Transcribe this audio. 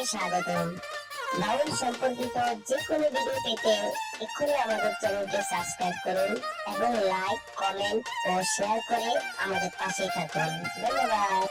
সবাইকে স্বাগতম। বাউল সম্পর্কিত যে কোনো ভিডিও পেতে এক্ষুনি আমাদের চ্যানেলকে সাবস্ক্রাইব করুন এবং লাইক কমেন্ট ও শেয়ার করে আমাদের পাশেই থাকুন। ধন্যবাদ।